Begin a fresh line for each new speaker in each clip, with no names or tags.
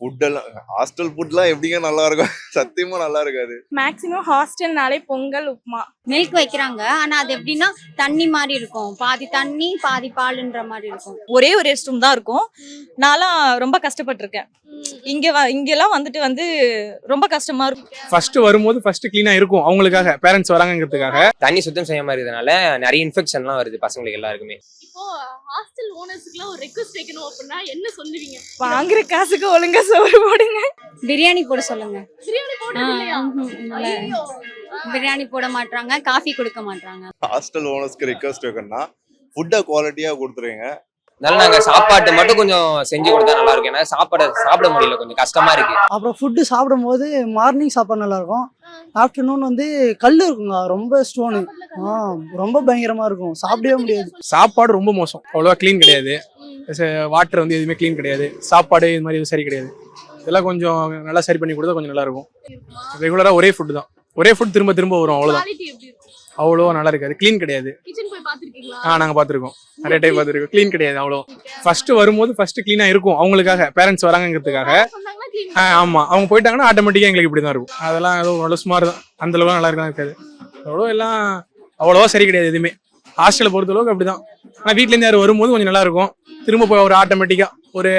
Food எல்லாம் hostel ஃபுட்லாம் எப்படிங்க நல்லா இருக்கும் சத்தியமா நல்லா இருக்காது
மேக்ஸிமம் ஹாஸ்டல்னாலே பொங்கல் உப்புமா.
மில்க் வைக்கிறாங்க. ஆனா அது எப்படின்னா தண்ணி மாதிரி இருக்கும். பாதி தண்ணி பாதி பாலுன்ற மாதிரி இருக்கும்.
ஒரே ஒரு ரெஸ்ட் ரூம் தான் இருக்கும். நான்லாம் ரொம்ப கஷ்டப்பட்டிருக்கேன். இங்க வ- இங்கெல்லாம் வந்துட்டு வந்து ரொம்ப கஷ்டமா இருக்கும்.
ஃபர்ஸ்ட் வரும்போது ஃபர்ஸ்ட் க்ளீனா இருக்கும் அவங்களுக்காக பேரண்ட்ஸ் வராங்கங்கிறதுக்காக.
தண்ணி சுத்தம் செய்யாம இருக்கிறதுனால நிறைய இன்ஃபெக்ஷன்லாம் வருது பசங்களுக்கு எல்லாருக்குமே.
இப்போ ஹாஸ்டல் ஓனர்ஸ்க்குலாம் ஒரு ரெக்வஸ்ட் வைக்கணும் அப்படின்னா என்ன சொல்லுவீங்க?
வாங்குற காசுக்கு ஒழுங்கா சோறு போடுங்க.
பிரியாணி போட சொல்லுங்க.
பிரியாணி
போட மாட்டாங்க காஃபி கொடுக்க மாட்டாங்க
ஹாஸ்டல் ஓனர்ஸ்க்கு ரெக்வஸ்ட் வைக்கணும்னா ஃபுட்டை குவாலிட்டியா கொடுத்துருங்க.
அதனால நாங்க சாப்பாட்டு மட்டும் கொஞ்சம் செஞ்சு கொடுத்தா நல்லா இருக்கும். ஏன்னா சாப்பாடு சாப்பிட முடியல கொஞ்சம் கஷ்டமா இருக்கு.
அப்புறம் ஃபுட்டு சாப்பிடும்போது மார்னிங் சாப்பாடு நல்லா இருக்கும். ஆஃப்டர்நூன் வந்து கல் இருக்குங்க ரொம்ப ஸ்டோனு ஆ ரொம்ப பயங்கரமா இருக்கும். சாப்பிடவே முடியாது.
சாப்பாடு ரொம்ப மோசம். அவ்வளோவா க்ளீன் கிடையாது. வாட்டர் வந்து எதுவுமே க்ளீன் கிடையாது. சாப்பாடு இது மாதிரி எதுவும் சரி கிடையாது. இதெல்லாம் கொஞ்சம் நல்லா சரி பண்ணி கொடுத்தா கொஞ்சம் நல்லா இருக்கும் ரெகுலரா ஒரே ஃபுட் தான். ஒரே ஃபுட் திரும்ப திரும்ப வரும்
இருக்கும்?
அவ்வளோவா நல்லா இருக்காது. க்ளீன் கிடையாது. ஆ நாங்க பார்த்துருக்கோம். நிறைய டைம் பார்த்துருக்கோம். க்ளீன் கிடையாது அவ்வளோ. ஃபர்ஸ்ட் வரும்போது ஃபர்ஸ்ட் க்ளீனா இருக்கும் அவங்களுக்காக பேரண்ட்ஸ்
clean
ஆ, ஆமா. அவங்க போயிட்டாங்கன்னா ஆட்டோமேட்டிக்கா எங்களுக்கு இப்படி தான் இருக்கும். அதெல்லாம் ஏதோ அவ்வளோ சுமார் தான். அந்த அளவுக்கு நல்லா இருக்காது. அவ்வளோ எல்லாம் அவ்வளோவா சரி கிடையாது எதுவுமே. ஹாஸ்டலை பொறுத்த அளவுக்கு அப்படிதான். ஆனால் வீட்லேருந்து யாரும் வரும்போது கொஞ்சம் நல்லா இருக்கும் திரும்ப போய் ஒரு ஆட்டோமேட்டிக்கா ஒரு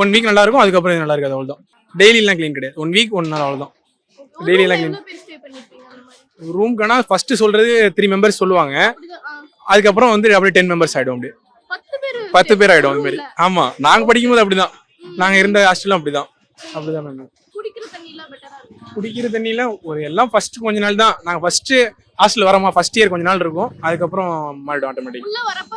ஒன் வீக் நல்லா இருக்கும் அதுக்கப்புறம் நல்லா இருக்காது அவ்வளோதான் டெய்லிலாம் க்ளீன் கிடையாது. ஒன் வீக் ஒன் நாள் அவ்வளோதான்
அந்த மாதிரி?
ரூம்க்கானா ஃபர்ஸ்ட் சொல்றது த்ரீ மெம்பர்ஸ் சொல்லுவாங்க. அதுக்கப்புறம் வந்து அப்படியே டென் மெம்பர்ஸ் ஆயிடும் அப்படியே.
பத்து பேர்
ஆயிடும் அது மாதிரி. ஆமா. நாங்க படிக்கும்போது அப்படிதான். நாங்க இருந்த ஹாஸ்டலும் அப்படிதான். அப்படிதான் மேம்
குடிக்கிற தண்ணி எல்லாம் பெட்டரா இருக்கும்
குடிக்கிற தண்ணியெல்லாம் ஒரு எல்லாம் ஃபர்ஸ்ட் கொஞ்ச நாள் தான். நாங்க ஃபர்ஸ்ட் ஹாஸ்டல் வரமா ஃபர்ஸ்ட் இயர் கொஞ்ச நாள் இருக்கும். அதுக்கப்புறம் மாறிடும் ஆட்டோமேட்டிக்
உள்ள வரப்ப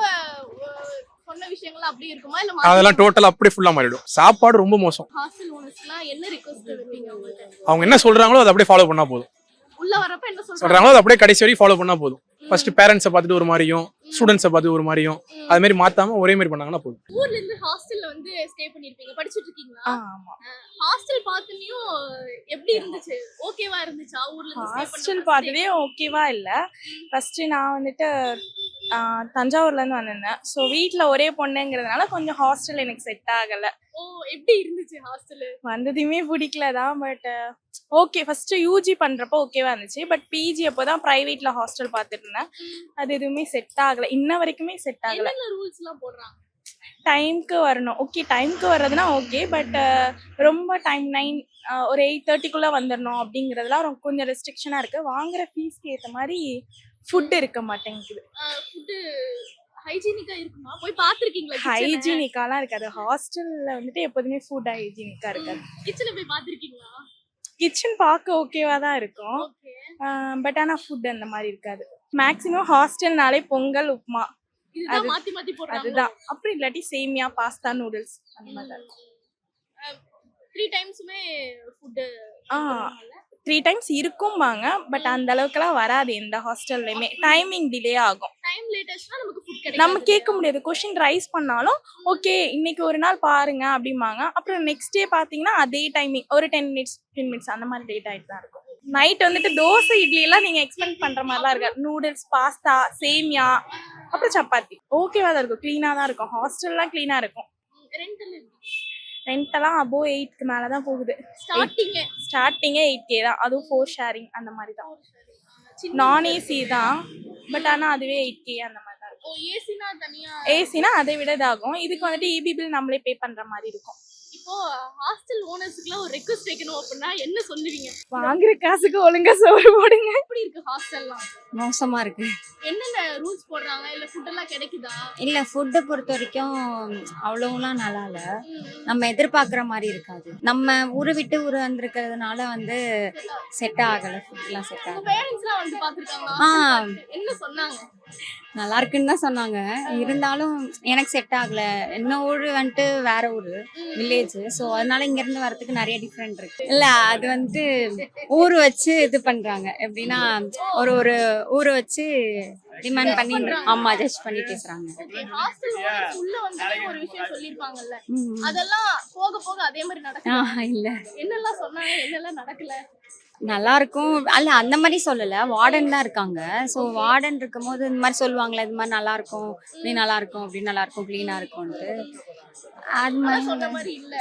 சொன்ன விஷயங்கள் அப்படியே இருக்குமா? இல்ல
அதெல்லாம் டோட்டல் அப்படியே ஃபுல்லா மாறிடும். சாப்பாடு ரொம்ப மோசம்.
ஹாஸ்டல் ஓனர்ஸ்லாம் என்ன ரிக்வெஸ்ட் வைப்பீங்க அவங்கள்ட்ட?
அவங்க என்ன சொல்றாங்களோ அதை அப்படியே ஃபாலோ பண்ணா போதும்.
உள்ள வரப்ப என்ன சொல்றாங்க?
சொல்றாங்களோ அதை அப்படியே கடைசி வரைக்கும் ஃபாலோ பண்ணா போதும். ஃபர்ஸ்ட் பேரண்ட்ஸை பார்த்துட்டு ஒரு மாதிரியும் ஸ்டூடெண்ட்ஸை பார்த்து ஒரு மாதிரியும் அது மாதிரி மாத்தாம ஒரே மாதிரி பண்ணாங்கன்னா போதும்.
ஊர்ல இருந்து ஹாஸ்டல்ல வந்து ஸ்டே பண்ணிருப்பீங்க. படிச்சிட்டு இருக்கீங்களா?
ஆமா.
ஹாஸ்டல் பார்த்தனையும் எப்படி இருந்துச்சு? ஓகேவா இருந்துச்சா? ஊர்ல
ஹாஸ்டல் பார்த்ததே ஓகேவா இல்லை. ஃபர்ஸ்ட் நான் வந்துட்டு ஆ, தஞ்சாவூர்ல இருந்து வந்திருந்தேன். ஸோ வீட்டில் ஒரே பொண்ணுங்கிறதுனால கொஞ்சம் ஹாஸ்டல் எனக்கு செட் ஆகலை.
ஓ எப்படி இருந்துச்சு ஹாஸ்டல்
வந்ததுமே பிடிக்கல தான் பட் ஓகே ஃபர்ஸ்ட் யூஜி பண்றப்போ ஓகேவா இருந்துச்சு. பட் பிஜி அப்போ தான் ப்ரைவேட்ல ஹாஸ்டல் பார்த்துட்டு இருந்தேன் அது எதுவுமே செட் ஆகல. இன்ன வரைக்குமே செட் ஆகல.
என்னென்ன ரூல்ஸ் எல்லாம் போடுறாங்க?
டைம்க்கு வரணும். ஓகே டைம்க்கு வர்றதுனா ஓகே பட் ரொம்ப டைம் நைன் ஒரு எயிட் தேர்ட்டிக்குள்ளே வந்துடணும் அப்படிங்கிறதுலாம் கொஞ்சம் ரெஸ்ட்ரிக்ஷனாக இருக்குது வாங்குற ஃபீஸ்க்கு ஏற்ற மாதிரி ஃபுட் இருக்க மாட்டேங்குது.
ஃபுட் ஹைஜீனிக்கா இருக்குமா? போய் பாத்திருக்கீங்களா
ஹைஜீனிக்காலாம் இருக்காது. ஹாஸ்டலில் வந்துட்டு எப்போதுமே ஃபுட் ஹைஜீனிக்காக இருக்காது.
கிச்சன்ல போய் பாத்திருக்கீங்களா
கிச்சன் பார்க்க ஓகேவா தான் இருக்கும். பட் ஆனால் ஃபுட் அந்த மாதிரி இருக்காது. மேக்ஸிமம் ஹாஸ்டல்னாலே பொங்கல் உப்புமா.
இதுதான்
அது-
மாத்தி மாத்தி போடுறாங்க
அதுதான். அப்படி இல்லாட்டி சேமியா பாஸ்தா நூடுல்ஸ் அந்த மாதிரி
த்ரீ டைம்ஸுமே ஃபுட்
ஆ த்ரீ டைம்ஸ் இருக்கும்பாங்க பட் அந்த அளவுக்குலாம் வராது எந்த ஹாஸ்டல்லையுமே. டைமிங் டிலே ஆகும்.
டைம் லேட் ஆச்சுன்னா நமக்கு ஃபுட் கிடைக்கும்
நம்ம கேட்க முடியாது. கொஷின் ரைஸ் பண்ணாலும் ஓகே இன்னைக்கு ஒரு நாள் பாருங்க அப்படிம்பாங்க. அப்புறம் நெக்ஸ்ட் டே பார்த்தீங்கன்னா அதே டைமிங் ஒரு டென் மினிட்ஸ் டென் மினிட்ஸ் அந்த மாதிரி லேட் ஆகிட்டு தான் இருக்கும். நைட் வந்துட்டு தோசை இட்லி எல்லாம் நீங்க எக்ஸ்பெக்ட் பண்ற மாதிரிலாம் இருக்காது. நூடுல்ஸ் பாஸ்தா சேமியா அப்புறம் சப்பாத்தி. ஓகேவா தான் இருக்கும். க்ளீனா தான் இருக்கும். ஹாஸ்டல்லாம் க்ளீனா இருக்கும்.
ரெண்டல்
ரெண்ட் எல்லாம் அபோவ் எயிட்க்கு மேல தான் போகுது.
ஸ்டார்டிங்
ஸ்டார்டிங்கே எயிட் கே தான். அதுவும் ஃபோர் ஷேரிங் அந்த மாதிரி தான் நான் ஏசி தான். பட் ஆனா அதுவே எயிட் கே அந்த மாதிரி தான் இருக்கும்
ஏசினா தனியா?
ஏசினா அதை விட இதாகும். இதுக்கு வந்துட்டு இபி பில் நம்மளே பே பண்ற மாதிரி இருக்கும்.
இப்போ ஹாஸ்டல் ஓனர்ஸ்க்குலாம் ஒரு ரெக்வெஸ்ட் வைக்கணும் அப்படின்னா என்ன சொல்லுவீங்க?
வாங்குற காசுக்கு ஒழுங்கா சோறு போடுங்க.
எப்படி இருக்கு ஹாஸ்டல்லாம்
மோசமா இருக்கு.
என்னென்ன ரூல்ஸ் போடுறாங்க? இல்ல ஃபுட் எல்லாம் கிடைக்குதா?
இல்ல ஃபுட்டை பொறுத்த வரைக்கும் அவ்வளவுலாம் நல்லா இல்ல. நம்ம எதிர்பார்க்குற மாதிரி இருக்காது. நம்ம ஊரை விட்டு ஊர் வந்திருக்கிறதுனால வந்து செட் ஆகல. ஃபுட்லாம் செட்
உங்க
ஆகல.
பேரண்ட்ஸ்லாம் வந்து பாத்துருக்காங்களா
ஆ.
என்ன சொன்னாங்க?
நல்லா இருக்குன்னு தான் சொன்னாங்க. இருந்தாலும் எனக்கு செட் ஆகல. என்ன ஊர் வந்துட்டு வேற ஊர் வில்லேஜ் ஸோ அதனால இங்க இருந்து வரதுக்கு நிறைய டிஃப்ரெண்ட் இருக்கு. இல்ல அது வந்துட்டு ஊர் வச்சு இது பண்றாங்க. எப்படின்னா ஒரு ஒரு ஊரை வச்சு டிமாண்ட் பண்ணி ஆமா ஜட்ஜ் பண்ணி பேசுறாங்க.
உள்ள வந்தாலே ஒரு விஷயம் சொல்லிருப்பாங்கல்ல.
ம்.
அதெல்லாம் போக போக அதே மாதிரி நடக்கும்
இல்ல.
என்னெல்லாம் சொன்னாங்க என்னெல்லாம் நடக்கல?
நல்லா இருக்கும் அல்ல அந்த மாதிரி சொல்லல. வார்டன் தான் இருக்காங்க. ஸோ வார்டன் இருக்கும்போது இந்த மாதிரி சொல்லுவாங்களே இது மாதிரி நல்லா இருக்கும் இப்படி நல்லா இருக்கும் அப்படி நல்லா இருக்கும் க்ளீனா இருக்கும்ட்டு அது மாதிரி
இல்ல.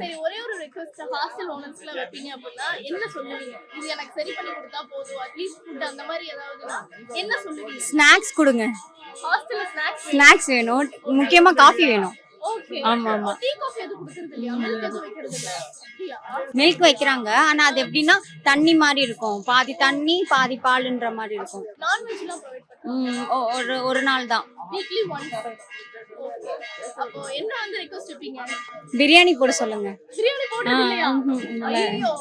சரி ஒரே ஒரு ரெக்வஸ்ட் ஹாஸ்டல் ஓனர்ஸ்ல வைப்பீங்க அப்படின்னா என்ன சொல்லுவீங்க? இது எனக்கு சரி பண்ணி கொடுத்தா போதும். அட்லீஸ்ட் ஃபுட் அந்த மாதிரி ஏதாவதுனா என்ன சொல்லுவீங்க?
ஸ்நாக்ஸ் கொடுங்க.
ஹாஸ்டல்ல ஸ்நாக்ஸ்
ஸ்நாக்ஸ் வேணும். முக்கியமா காஃபி வேணும். ஆமா,
மில்க்
வைக்கிறாங்க. ஆனா அது எப்படின்னா தண்ணி மாதிரி இருக்கும். பாதி தண்ணி பாதி பாலுன்ற மாதிரி இருக்கும். ஒரு ஒரு நாள் தான்.
அப்போ என்ன வந்து ரெக்வஸ்ட் வைப்பீங்க?
பிரியாணி போட சொல்லுங்க.
பிரியாணி. ஐயோ.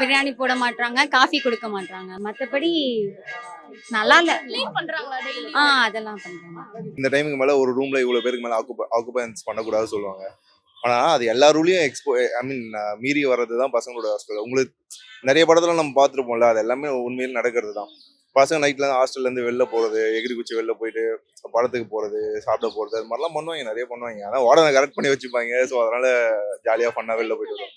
பிரியாணி போட மாட்டாங்க காஃபி கொடுக்க மாட்டாங்க மத்தபடி நல்லா இல்ல.
க்ளீன் பண்றாங்களா டெய்லி
ஆ அதெல்லாம் பண்றாங்க.
இந்த டைமுக்கு மேல ஒரு ரூம்ல இவ்வளவு பேருக்கு மேல ஆக்குபை ஆக்குபைன்ஸ் பண்ணக்கூடாது சொல்லுவாங்க. ஆனா அது எல்லா ரூலையும் எக்ஸ்போ ஐ மீன் மீறி வர்றது தான் பசங்களோட ஹாஸ்டல் உங்களுக்கு நிறைய படத்துல நம்ம பார்த்துருப்போம்ல அது எல்லாமே உண்மையில் நடக்கிறது தான் பசங்க நைட்ல ஹாஸ்டல்லேருந்து வெளில போகிறது எகிரி குச்சி வெளில போயிட்டு படத்துக்கு போகிறது சாப்பிட போகிறது அது மாதிரிலாம் பண்ணுவாங்க நிறைய பண்ணுவாங்க. ஆனால் உடனே கரெக்ட் பண்ணி வச்சுப்பாங்க. ஸோ அதனால ஜாலியாக ஃபன்னா வெளில போயிட்டு வரும்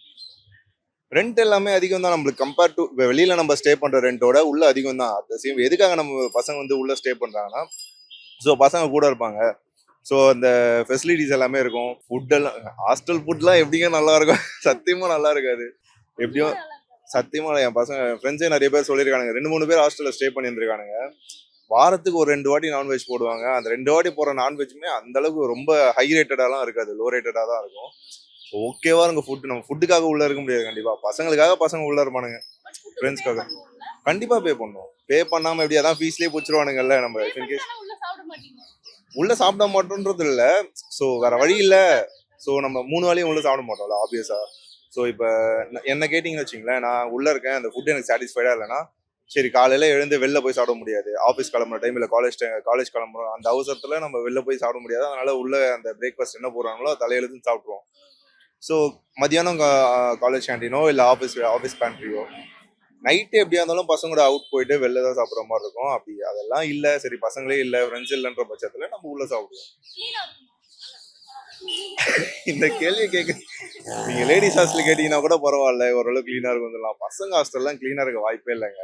ரெண்ட் எல்லாமே அதிகம் தான் நம்மளுக்கு கம்பேர் டு வெளியில் நம்ம ஸ்டே பண்ணுற ரெண்டோட உள்ள அதிகம் தான் அது சேம் எதுக்காக நம்ம பசங்க வந்து உள்ளே ஸ்டே பண்ணுறாங்கன்னா ஸோ பசங்க கூட இருப்பாங்க. ஸோ அந்த ஃபெசிலிட்டிஸ் எல்லாமே இருக்கும். ஃபுட்டெல்லாம் ஹாஸ்டல் ஃபுட்லாம் எப்படிங்க நல்லா இருக்கும்? சத்தியமாக நல்லா இருக்காது. எப்படியும் சத்தியமா என் பசங்க ஃப்ரெண்ட்ஸே நிறைய பேர் சொல்லியிருக்கானுங்க. ரெண்டு மூணு பேர் ஹாஸ்டலில் ஸ்டே பண்ணியிருக்கானுங்க வாரத்துக்கு ஒரு ரெண்டு வாட்டி நான்வெஜ் போடுவாங்க. அந்த ரெண்டு வாட்டி போடுற நான்வெஜ்மே அந்த அளவுக்கு ரொம்ப ஹை ரேட்டடாலாம் இருக்காது. லோ ரேட்டடாக தான் இருக்கும். ஓகேவா இருங்க ஃபுட் நம்ம ஃபுட்டுக்காக உள்ள இருக்க முடியாது கண்டிப்பா. பசங்களுக்காக பசங்க உள்ள இருப்பானுங்க. ஃப்ரெண்ட்ஸ்க்காக கண்டிப்பா பே பண்ணுவோம். பே பண்ணாம எப்படி அதான் ஃபீஸ்லயே பிடிச்சிருவானுங்கல்ல நம்ம இன்கேஸ்
உள்ள சாப்பிட மாட்டீங்க.
உள்ள சாப்பிட மாட்டோன்றது இல்ல. ஸோ வேற வழி இல்ல. ஸோ நம்ம மூணு வேளையும் உள்ள சாப்பிட மாட்டோம்ல ஆப்வியஸா ஸோ இப்போ என்ன கேட்டிங்கன்னு வச்சிங்களேன் நான் உள்ள இருக்கேன் அந்த ஃபுட் எனக்கு சாட்டிஸ்ஃபைடாக இல்லைனா சரி காலையில் எழுந்து வெளில போய் சாப்பிட முடியாது. ஆஃபீஸ் கிளம்புற டைம் இல்லை காலேஜ் காலேஜ் கிளம்புறோம். அந்த அவசரத்தில் நம்ம வெளில போய் சாப்பிட முடியாது. அதனால் உள்ள அந்த பிரேக்ஃபாஸ்ட் என்ன போடுறாங்களோ தலையெழுதுன்னு சாப்பிட்ருவோம் ஸோ மதியானம் காலேஜ் கேண்டீனோ இல்லை ஆஃபீஸ் ஆஃபீஸ் பேண்ட்ரியோ நைட்டு எப்படியா இருந்தாலும் பசங்களோட அவுட் போயிட்டு வெளில தான் சாப்பிட்ற மாதிரி இருக்கும். அப்படி அதெல்லாம் இல்லை. சரி பசங்களே இல்லை ஃப்ரெண்ட்ஸ் இல்லைன்ற பட்சத்தில் நம்ம உள்ளே சாப்பிடுவோம். இந்த கேள்வி கேட்க நீங்க லேடிஸ் ஹாஸ்டல் கேட்டீங்கன்னா கூட பரவாயில்ல ஓரளவு கிளீனா இருக்கும் சொல்லலாம். பசங்க ஹாஸ்டல்லாம் கிளீனா இருக்க வாய்ப்பே இல்லைங்க.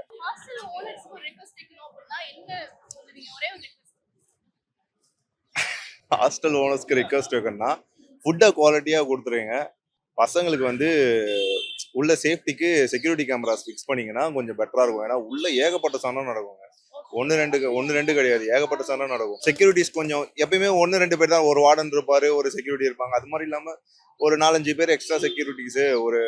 ஹாஸ்டல்
ஓனர்ஸ்க்கு ரெக்வஸ்ட் வைக்கணும்னா ஃபுட்டை குவாலிட்டியாக கொடுத்துருங்க. பசங்களுக்கு வந்து உள்ள சேஃப்டிக்கு செக்யூரிட்டி கேமராஸ் ஃபிக்ஸ் பண்ணீங்கன்னா கொஞ்சம் பெட்டராக இருக்கும். ஏன்னா உள்ள ஏகப்பட்ட சண்டை நடக்குங்க. ஒன்று ரெண்டு ஒன்று ரெண்டு கிடையாது. ஏகப்பட்ட சண்டை நடக்கும். செக்யூரிட்டிஸ் கொஞ்சம் எப்பயுமே ஒன்று ரெண்டு பேர் தான் ஒரு வார்டன் இருப்பாரு ஒரு செக்யூரிட்டி இருப்பாங்க. அது மாதிரி இல்லாமல் ஒரு நாலஞ்சு பேர் எக்ஸ்ட்ரா செக்யூரிட்டிஸு ஒரு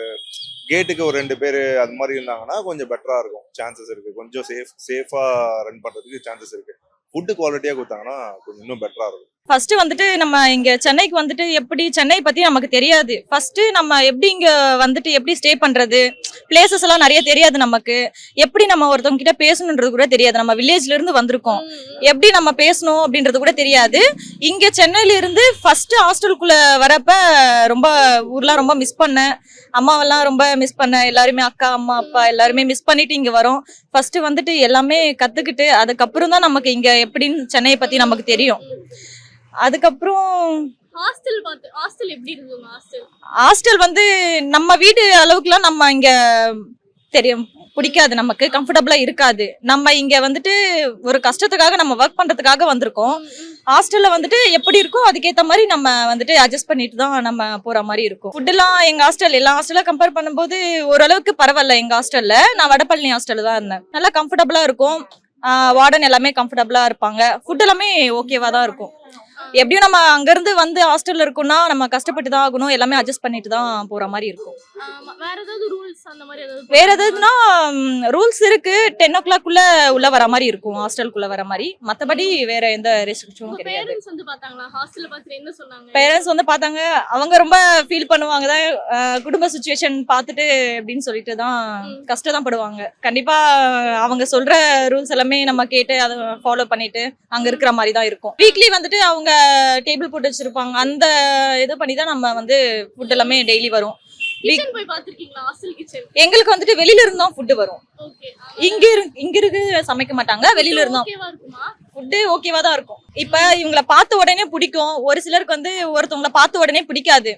கேட்டுக்கு ஒரு ரெண்டு பேர் அது மாதிரி இருந்தாங்கன்னா கொஞ்சம் பெட்டராக இருக்கும். சான்சஸ் இருக்குது கொஞ்சம் சேஃப் சேஃபாக ரன் பண்ணுறதுக்கு சான்சஸ் இருக்குது ஃபுட்டு குவாலிட்டியாக கொடுத்தாங்கன்னா கொஞ்சம் இன்னும் பெட்டராக இருக்கும்.
ஃபர்ஸ்ட் வந்துட்டு நம்ம இங்க சென்னைக்கு வந்துட்டு எப்படி சென்னை பத்தி நமக்கு தெரியாது. ஃபர்ஸ்ட் நம்ம எப்படி இங்க வந்துட்டு எப்படி ஸ்டே பண்றது? பிளேசஸ் எல்லாம் நிறைய தெரியாது நமக்கு. எப்படி நம்ம ஒருத்தவங்க கிட்ட பேசணுன்றது கூட தெரியாது. நம்ம வில்லேஜ்ல இருந்து வந்திருக்கோம். எப்படி நம்ம பேசணும் அப்படின்றது கூட தெரியாது. இங்க சென்னையில இருந்து ஃபர்ஸ்ட் ஹாஸ்டலுக்குள்ள வரப்ப ரொம்ப ஊர்லாம் ரொம்ப மிஸ் பண்ணேன். அம்மாவெல்லாம் ரொம்ப மிஸ் பண்ணேன். எல்லாருமே அக்கா அம்மா அப்பா எல்லாருமே மிஸ் பண்ணிட்டு இங்க வரோம். ஃபர்ஸ்ட் வந்துட்டு எல்லாமே கத்துக்கிட்டு அதுக்கப்புறம் தான் நமக்கு இங்க எப்படின்னு சென்னையை பத்தி நமக்கு தெரியும். அதுக்கப்புறம்
ஹாஸ்டல் பார்த்து ஹாஸ்டல் எப்படி இருந்தது ஹாஸ்டல்?
ஹாஸ்டல் வந்து நம்ம வீடு அளவுக்குலாம் நம்ம இங்க தெரியும். பிடிக்காது நமக்கு கம்ஃபர்டபுளா இருக்காது. நம்ம இங்க வந்துட்டு ஒரு கஷ்டத்துக்காக நம்ம ஒர்க் பண்றதுக்காக வந்திருக்கோம். ஹாஸ்டல்ல வந்துட்டு எப்படி இருக்கோ அதுக்கேத்த மாதிரி நம்ம வந்துட்டு அட்ஜஸ்ட் பண்ணிட்டு தான் நம்ம போற மாதிரி இருக்கும். ஃபுட்டெல்லாம் எங்க ஹாஸ்டல் எல்லா ஹாஸ்டலும் கம்பேர் பண்ணும்போது ஓரளவுக்கு பரவாயில்ல எங்க ஹாஸ்டல்ல நான் வடபழனி ஹாஸ்டல்ல தான் இருந்தேன். நல்லா கம்ஃபர்டபுளா இருக்கும். வார்டன் எல்லாமே கம்ஃபர்டபுளா இருப்பாங்க. ஃபுட் எல்லாமே ஓகேவா தான் இருக்கும். எப்படியும் நம்ம அங்கேருந்து வந்து ஹாஸ்டல்ல இருக்கோம்னா நம்ம கஷ்டப்பட்டு தான் ஆகணும். எல்லாமே அட்ஜஸ்ட் பண்ணிட்டு தான் போற மாதிரி இருக்கும்.
வேற ஏதாவது ரூல்ஸ் அந்த மாதிரி ஏதாவது
வேற எதாவதுன்னா ரூல்ஸ் இருக்கு. டென் ஓ கிளாக்குள்ள உள்ள வர மாதிரி இருக்கும். ஹாஸ்டலுக்குள்ள வர மாதிரி. மத்தபடி வேற எந்த ரெஸ்ட்ரிக்ஷனும் கிடையாது.
பேரண்ட்ஸ் வந்து பார்த்தாங்களா? ஹாஸ்டல்ல பார்த்துட்டு என்ன சொன்னாங்க?
பேரண்ட்ஸ் வந்து பார்த்தாங்க. அவங்க ரொம்ப ஃபீல் பண்ணுவாங்க. தான் குடும்ப சுச்சுவேஷன் பார்த்துட்டு அப்படின்னு சொல்லிட்டு தான் கஷ்டம் தான் படுவாங்க. கண்டிப்பா அவங்க சொல்ற ரூல்ஸ் எல்லாமே நம்ம கேட்டு அதை ஃபாலோ பண்ணிட்டு அங்க இருக்கிற மாதிரி தான் இருக்கும். வீக்லி வந்துட்டு அவங்க டேபிள் போட்டு வச்சிருப்பாங்க. அந்த இது பண்ணி தான் நம்ம வந்து ஃபுட் எல்லாமே டெய்லி வரும். எங்களுக்கு வந்துட்டு வெளியில இருந்து தான் ஃபுட் வரும். இங்க இங்க இருக்கு சமைக்க மாட்டாங்க வெளியில இருந்தோம் ஃபுட்டு ஓகேவா தான் இருக்கும். இப்ப இவங்கள பார்த்த உடனே பிடிக்கும். ஒரு சிலருக்கு வந்து ஒருத்தவங்கள பார்த்த உடனே பிடிக்காது.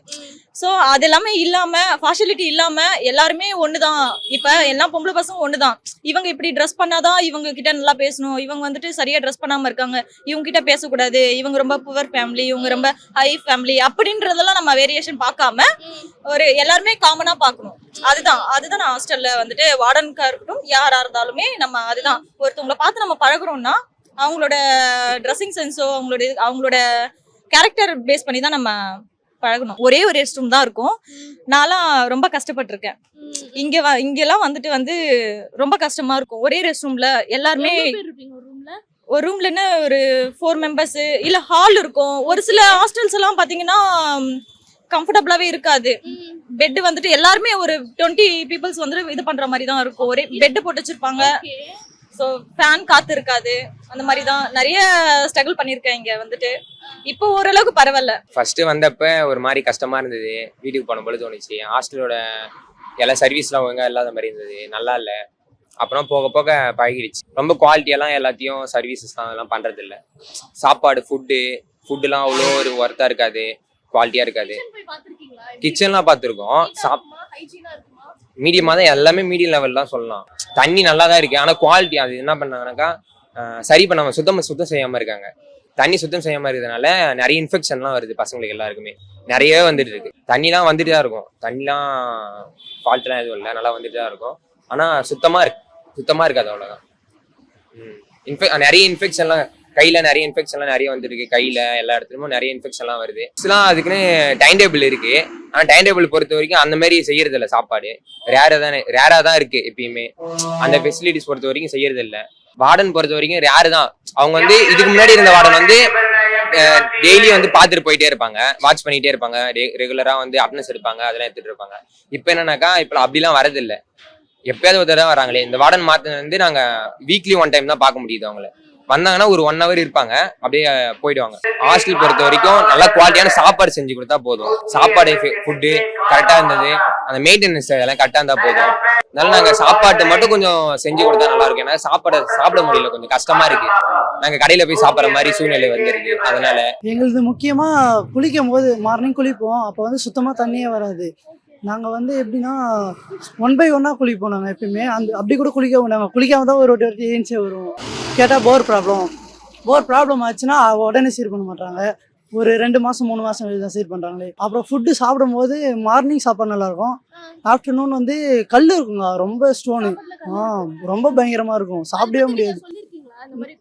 ஸோ அது எல்லாமே இல்லாமல் ஃபாஷிலிட்டி இல்லாமல் எல்லாருமே ஒன்று தான் இப்போ எல்லா பொம்பளை பசங்க ஒன்று தான் இவங்க இப்படி ட்ரெஸ் பண்ணாதான் இவங்க கிட்ட நல்லா பேசணும். இவங்க வந்துட்டு சரியாக ட்ரெஸ் பண்ணாமல் இருக்காங்க. இவங்க கிட்ட பேசக்கூடாது. இவங்க ரொம்ப புவர் ஃபேமிலி இவங்க ரொம்ப ஹை ஃபேமிலி அப்படின்றதெல்லாம் நம்ம வேரியேஷன் பார்க்காம ஒரு எல்லாருமே காமனாக பார்க்கணும். அதுதான். அதுதான் நான் ஹாஸ்டல்ல வந்துட்டு வார்டனுக்காக இருக்கட்டும் யாராக இருந்தாலுமே நம்ம அதுதான். ஒருத்தவங்களை பார்த்து நம்ம பழகுறோம்னா அவங்களோட ட்ரெஸ்ஸிங் சென்ஸோ அவங்களோட அவங்களோட கேரக்டர் பேஸ் பண்ணி தான் நம்ம பழகணும். ஒரே ஒரு ரெஸ்ட் ரூம் தான் இருக்கும். நான்லாம் ரொம்ப கஷ்டப்பட்டிருக்கேன். இங்க வ- இங்கெல்லாம் வந்துட்டு வந்து ரொம்ப கஷ்டமா இருக்கும். ஒரே ரெஸ்ட் ரூம்ல எல்லாருமே
ஒரு ரூம்ல
ஒரு ரூம்லன்னு ஒரு ஃபோர் மெம்பர்ஸ் இல்ல ஹால் இருக்கும். ஒரு சில ஹாஸ்டல்ஸ் எல்லாம் பாத்தீங்கன்னா கம்ஃபர்டபுளாவே இருக்காது. பெட் வந்துட்டு எல்லாருமே ஒரு டுவெண்ட்டி பீப்புள்ஸ் வந்து இது பண்ற மாதிரி தான் இருக்கும். ஒரே பெட் போட்டு வச்சிருப்பாங்க. ஸோ ஃபேன் காத்து இருக்காது. அந்த மாதிரி தான் நிறைய ஸ்ட்ரகிள் பண்ணியிருக்கேன் இங்க வந்துட்டு. இப்போ ஓரளவுக்கு பரவாயில்ல.
ஃபர்ஸ்ட் வந்தப்ப ஒரு மாதிரி கஷ்டமா இருந்தது. வீட்டுக்கு போன தோணுச்சு. ஹாஸ்டலோட எல்லா சர்வீஸ்லாம் ஒழுங்கா இல்லாத மாதிரி இருந்தது. நல்லா இல்லை. அப்புறம் போக போக பழகிடுச்சு. ரொம்ப குவாலிட்டியெல்லாம் எல்லாத்தையும் சர்வீசஸ்லாம் அதெல்லாம் பண்றது இல்ல சாப்பாடு ஃபுட்டு ஃபுட்டுலாம் அவ்வளோ ஒரு ஒர்த்தாக இருக்காது. குவாலிட்டியாக இருக்காது.
கிச்சன் போய் பாத்திருக்கீங்களா
கிச்சன்லாம் பார்த்துருக்கோம். சாப் மீடியமாக தான் எல்லாமே மீடியம் லெவல் தான் சொல்லலாம். தண்ணி நல்லா தான் இருக்கு. ஆனால் குவாலிட்டி அது என்ன பண்ணாங்கன்னாக்கா சரி பண்ணாமல் சுத்தம் சுத்தம் செய்யாமல் இருக்காங்க. தண்ணி சுத்தம் செய்யாமல் இருக்கிறதுனால நிறைய இன்ஃபெக்ஷன்லாம் வருது பசங்களுக்கு எல்லாருக்குமே. நிறையவே வந்துட்டு இருக்கு. தண்ணிலாம் வந்துட்டு தான் இருக்கும். தண்ணிலாம் ஃபால்ட்லாம் எதுவும் இல்லை. நல்லா வந்துட்டு தான் இருக்கும். ஆனால் சுத்தமாக இருக்கு. சுத்தமாக இருக்காது அவ்வளோதான் இன்ஃபெக் நிறைய இன்ஃபெக்ஷன்லாம் கையில நிறைய இன்ஃபெக்ஷன்லாம் நிறைய வந்துருக்கு. கையில எல்லா இடத்துலயும் நிறைய இன்ஃபெக்ஷன்லாம் வருது. இதெல்லாம் அதுக்குன்னு டைம் டேபிள் இருக்கு. ஆனா டைம் டேபிள் பொறுத்த வரைக்கும் அந்த மாதிரி செய்யறது இல்ல சாப்பாடு. ரேரா தான் ரேரா தான் இருக்கு எப்பயுமே. அந்த ஃபெசிலிட்டிஸ் பொறுத்த வரைக்கும் செய்யறது இல்ல. வார்டன் பொறுத்த வரைக்கும் ரேரு தான். அவங்க வந்து இதுக்கு முன்னாடி இருந்த வார்டன் வந்து டெய்லி வந்து பார்த்துட்டு போயிட்டே இருப்பாங்க. வாட்ச் பண்ணிட்டே இருப்பாங்க. ரெகுலரா வந்து அட்னஸ் எடுப்பாங்க. அதெல்லாம் எடுத்துட்டு இருப்பாங்க. இப்போ என்னன்னாக்கா இப்போ அப்படிலாம் வரதில்ல. எப்பயாவது ஒருத்தர் தான் வராங்களே. இந்த வார்டன் மாத்தினது வந்து நாங்க வீக்லி ஒன் டைம் தான் பார்க்க முடியுது அவங்கள. வந்தாங்கன்னா ஒரு ஒன் ஹவர் இருப்பாங்க. அப்படியே போயிடுவாங்க. ஹாஸ்டல் பொறுத்த வரைக்கும் நல்ல குவாலிட்டியான சாப்பாடு செஞ்சு கொடுத்தா போதும். சாப்பாடு ஃபுட்டு கரெக்டா இருந்தது. அந்த மெயின்டெனன்ஸ் அதெல்லாம் கரெக்டா இருந்தால் போதும். அதனால நாங்க சாப்பாட்டு மட்டும் கொஞ்சம் செஞ்சு கொடுத்தா நல்லா இருக்கும். ஏன்னா சாப்பாடு சாப்பிட முடியல. கொஞ்சம் கஷ்டமா இருக்கு. நாங்க கடையில போய் சாப்பிடுற மாதிரி சூழ்நிலை வந்துருக்கு. அதனால
எங்களுக்கு முக்கியமாக குளிக்கும் போது மார்னிங் குளிப்போம். அப்போ வந்து சுத்தமாக தண்ணியே வராது. நாங்கள் வந்து எப்படின்னா ஒன் பை ஒன்னாக குளிப்போம் நாங்கள் எப்பயுமே. அந்த அப்படி கூட குளிக்க நாங்கள் குளிக்காம தான் ஒரு வாட்டி ஏஞ்சி வருவோம். கேட்டால் போர் ப்ராப்ளம் போர் ப்ராப்ளம் ஆச்சுன்னா உடனே சீர் பண்ண மாட்டாங்க. ஒரு ரெண்டு மாதம் மூணு மாதம் தான் சீர் பண்ணுறாங்களே அப்புறம் ஃபுட்டு சாப்பிடும்போது மார்னிங் சாப்பாடு நல்லாயிருக்கும். ஆஃப்டர்நூன் வந்து கல் இருக்குங்க. ரொம்ப ஸ்டோனு ஆ ரொம்ப பயங்கரமாக இருக்கும். சாப்பிடவே முடியாது.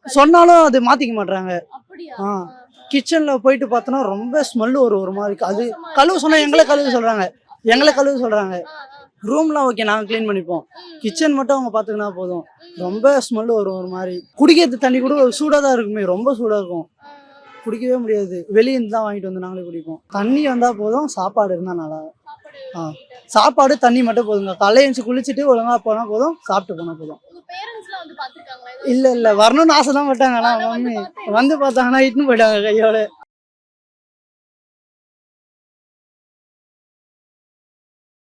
சொன்னாலும் அது மாற்றிக்க மாட்றாங்க.
அப்படியா?
ஆ. கிச்சனில் போயிட்டு பார்த்தோன்னா ரொம்ப ஸ்மெல் வரும் ஒரு மாதிரி அது கழுவு
இருக்கு.
சொன்னா எங்களை கழுவு சொல்றாங்க. எங்களை கழுவு
ஆ.
ரூம்லாம் ஓகே நாங்கள் க்ளீன் பண்ணிப்போம். கிச்சன் மட்டும் அவங்க பார்த்துக்கினா போதும். ரொம்ப ஸ்மெல் வரும் ஒரு மாதிரி. குடிக்கிறது தண்ணி கூட சூடாக தான் இருக்குமே ரொம்ப சூடாக இருக்கும். குடிக்கவே முடியாது. வெளியே இருந்து தான் வாங்கிட்டு வந்து நாங்களே குடிப்போம். தண்ணி வந்தால் போதும் சாப்பாடு இருந்தால் நல்லா
சாப்பாடு
ஆ. சாப்பாடு தண்ணி மட்டும் போதுங்க. காலையில எழுந்து குளிச்சுட்டு ஒழுங்கா போனால் போதும் சாப்பிட்டு போனால் போதும். இல்லை இல்லை. வரணும்னு ஆசை தான் பட்டாங்க ஆனால் மம்மி வந்து பார்த்தாங்கன்னா இட்டுன்னு போயிட்டாங்க கையோட.